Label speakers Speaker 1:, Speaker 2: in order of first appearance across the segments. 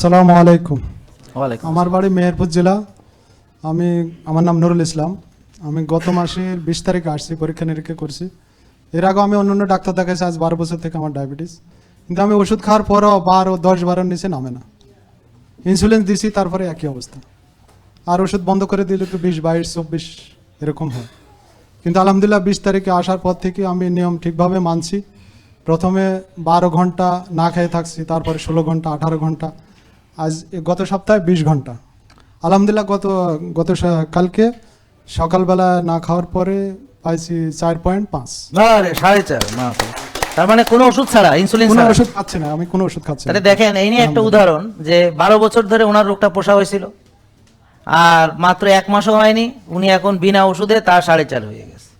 Speaker 1: আসসালামু আলাইকুম।
Speaker 2: ওয়ালাইকুম
Speaker 1: আমার বাড়ি মেহেরপুর জেলা। আমি আমার নাম নুরুল ইসলাম। আমি গত মাসের বিশ তারিখে আসছি পরীক্ষা নিরীক্ষা করছি। এর আগে আমি অন্য অন্য ডাক্তার দেখাইছি আজ বারো বছর থেকে আমার ডায়াবেটিস। কিন্তু আমি ওষুধ খাওয়ার পরও বারো দশ বারোর নিচে নামে না। ইনসুলিন দিছি তারপরে একই অবস্থা। আর ওষুধ বন্ধ করে দিলে তো বিশ বাইশ চব্বিশ এরকম হয়। কিন্তু আলহামদুলিল্লাহ বিশ তারিখে আসার পর থেকে আমি নিয়ম ঠিকভাবে মানছি। প্রথমে বারো ঘণ্টা না খেয়ে থাকছি তারপরে ষোলো ঘণ্টা আঠারো ঘণ্টা। আজ গত সপ্তাহে বিশ ঘণ্টা। আলহামদুলিল্লাহ গত গত কালকে সকালবেলা না খাওয়ার পরে পাইছি চার পয়েন্ট পাঁচ।
Speaker 2: আরে সাড়ে চার মাশাআল্লাহ। তার মানে কোনো ওষুধ ছাড়া ইনসুলিন
Speaker 1: কোনো ওষুধ খাচ্ছি না আমি কোনো ওষুধ খাচ্ছি না।
Speaker 2: তাহলে দেখেন এই নিয়ে একটা উদাহরণ যে বারো বছর ধরে ওনার রোগটা পোষা হয়েছিল আর মাত্র এক মাসও হয়নি উনি এখন বিনা ওষুধে তার সাড়ে চার হয়ে গেছে।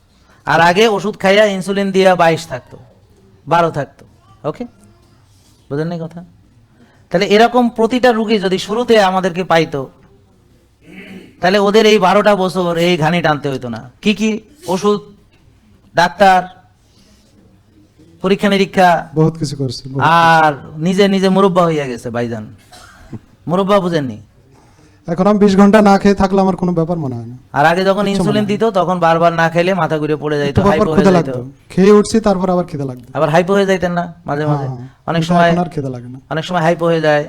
Speaker 2: আর আগে ওষুধ খাইয়া ইনসুলিন দিয়া বাইশ থাকতো বারো থাকতো ওকে? বুঝলেন না কথা? তাহলে এরকম প্রতিটা রুগী যদি শুরুতে আমাদেরকে পাইতো তাহলে ওদের এই বারোটা বছর এই ঘানি টানতে হইতো না। কি কি? ওষুধ ডাক্তার পরীক্ষা নিরীক্ষা
Speaker 1: বহুত কিছু করছে
Speaker 2: আর নিজে নিজে মুরব্বা হইয়া গেছে ভাইজান। মুরব্বা বুঝেননি?
Speaker 1: এখন আমি বিশ ঘণ্টা না খেয়ে থাকলে আমার কোনো ব্যাপার মনে হয় না।
Speaker 2: আর আগে যখন ইনসুলিন দিত তখন বারবার না খেলে মাথা ঘুরে পড়ে যাইতো হাইপো হয়ে
Speaker 1: লাগতো। খেয়ে উঠছি তারপর আবার খিদে লাগতো।
Speaker 2: আবার হাইপো হয়ে যাইতেন না মাঝে মাঝে।
Speaker 1: হ্যাঁ, হ্যাঁ।
Speaker 2: অনেক সময়
Speaker 1: আর খিদে লাগে না।
Speaker 2: অনেক সময় হাইপো হয়ে যায়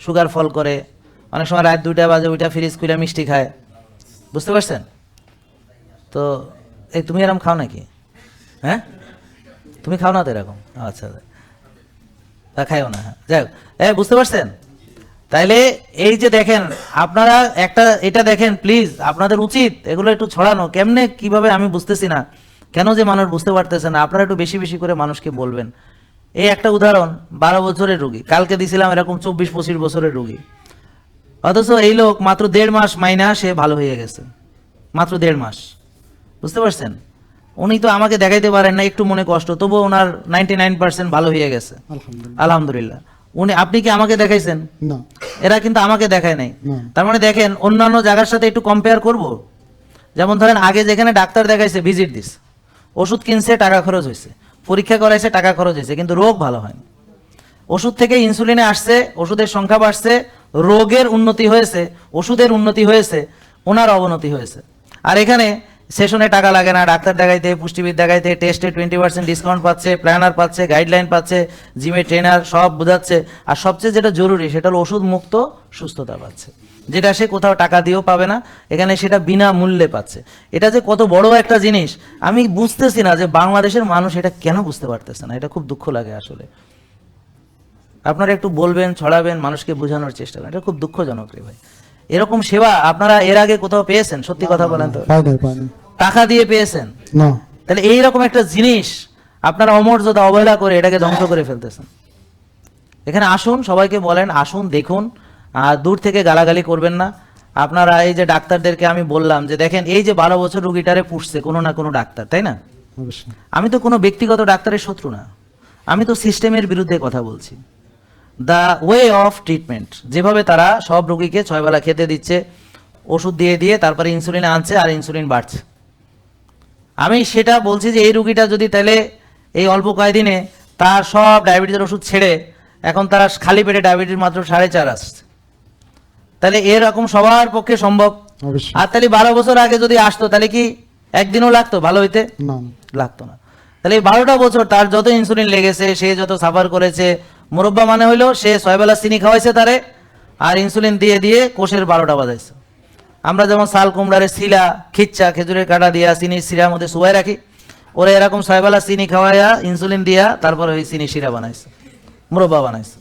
Speaker 2: সুগার ফল করে। অনেক সময় রাত দুইটা বাজে ওইটা ফ্রিজ খুলে মিষ্টি খায়। বুঝতে পারছেন? তো এই তুমি এরকম খাও নাকি? হ্যাঁ? তুমি খাও না তো এরকম? আচ্ছা। তা খাইও না হ্যাঁ। যাই হোক। এ বুঝতে পারছেন? তাইলে এই যে দেখেন আপনারা একটা এটা দেখেন প্লিজ আপনাদের উচিত এগুলো একটু ছড়ানো। কেমনে কীভাবে আমি বুঝতেছি না। কেন যে মানুষ বুঝতে পারতেছে না? আপনারা একটু বেশি বেশি করে মানুষকে বলবেন। এই একটা উদাহরণ বারো বছরের রুগী। কালকে দিছিলাম এরকম চব্বিশ পঁচিশ বছরের রুগী। অথচ এই লোক মাত্র দেড় মাস মাইনা সে ভালো হয়ে গেছে। মাত্র দেড় মাস। বুঝতে পারছেন? উনি তো আমাকে দেখাইতে পারেন না একটু মনে কষ্ট। তবুও ওনার নাইনটি নাইন পার্সেন্ট ভালো হয়ে গেছে।
Speaker 1: আলহামদুলিল্লাহ।
Speaker 2: আলহামদুলিল্লাহ। উনি আপনি কি আমাকে দেখাইছেন?
Speaker 1: না।
Speaker 2: এরা কিন্তু আমাকে দেখায় নাই। তার মানে দেখেন অন্যান্য জায়গার সাথে একটু কম্পেয়ার করব। যেমন ধরেন আগে যেখানে ডাক্তার দেখাইছে ভিজিট দিস ওষুধ কিনছে টাকা খরচ হয়েছে। পরীক্ষা করাইছে টাকা খরচ হয়েছে কিন্তু রোগ ভালো হয়নি। ওষুধ থেকে ইনসুলিনে আসছে ওষুধের সংখ্যা বাড়ছে রোগের উন্নতি হয়েছে ওষুধের উন্নতি হয়েছে ওনার অবনতি হয়েছে। আর এখানে সেশনে টাকা লাগে না, ডাক্তার দেখাইতে, পুষ্টিবিদ দেখাইতে টেস্টে টোয়েন্টি পার্সেন্ট ডিসকাউন্ট পাচ্ছে প্ল্যানার পাচ্ছে গাইডলাইন পাচ্ছে জিমে ট্রেনার সব বোঝাচ্ছে। আর সবচেয়ে যেটা জরুরি, সেটা হলো ওষুধ মুক্ত সুস্থতা পাচ্ছে। যেটা সে কোথাও টাকা দিয়েও পাবে না, এখানে সেটা বিনা মূল্যে পাচ্ছে। এটা যে কত বড় একটা জিনিস, আমি বুঝতেছি না যে বাংলাদেশের মানুষ এটা কেন বুঝতে পারতেছে না, এটা খুব দুঃখ লাগে আসলে। আপনারা একটু বলবেন, ছড়াবেন, মানুষকে বোঝানোর চেষ্টা করেন, এটা খুব দুঃখজনক রে ভাই। এরকম সেবা আপনারা এর আগে কোথাও পেয়েছেন? সত্যি কথা বলেন তো। টাকা দিয়ে পেয়েছেন।
Speaker 1: না।
Speaker 2: তাহলে এইরকম একটা জিনিস আপনারা অমর্যাদা অবহেলা করে এটাকে ধ্বংস করে ফেলতেছেন। এখানে আসুন সবাইকে বলেন আসুন দেখুন আর দূর থেকে গালাগালি করবেন না। আপনারা এই যে ডাক্তারদেরকে আমি বললাম যে দেখেন এই যে বারো বছর রুগীটারে পুষছে কোনো না কোনো ডাক্তার তাই না? আমি তো কোনো ব্যক্তিগত ডাক্তারের শত্রু না। আমি তো সিস্টেমের বিরুদ্ধে কথা বলছি। দ্য ওয়ে অফ ট্রিটমেন্ট যেভাবে তারা সব রোগীকে ছয়বেলা খেতে দিচ্ছে ওষুধ দিয়ে দিয়ে তারপরে ইনসুলিন আনছে আর ইনসুলিন বাড়ছে। আমি সেটা বলছি যে এই রুগীটা যদি তাহলে এই অল্প কয়েকদিনে তার সব ডায়াবেটিসের ওষুধ ছেড়ে এখন তারা খালি পেটে ডায়াবেটিস মাত্র সাড়ে চার আসছে। তাহলে এরকম সবার পক্ষে সম্ভব। আর তাহলে বারো বছর আগে যদি আসতো তাহলে কি একদিনও লাগতো? ভালো হইতে? লাগতো না। তাহলে এই বারোটা বছর তার যত ইনসুলিন লেগেছে সে যত সাফার করেছে মুরব্বা মানে হইল সে ছয়বেলা চিনি খাওয়াইছে তারে আর ইনসুলিন দিয়ে দিয়ে কোষের বারোটা বাজাইছে। আমরা যেমন সাল কুমড়ারে শিলা, খিচ্চা, খেজুরের কাটা দিয়া চিনি শিরার মধ্যে শুয়াই রাখি, ওরা এরকম ছয়বেলা চিনি খাওয়াইয়া ইনসুলিন দিয়া, তারপরে ওই চিনি শিরা বানাইছে, মুরব্বা বানাইছে।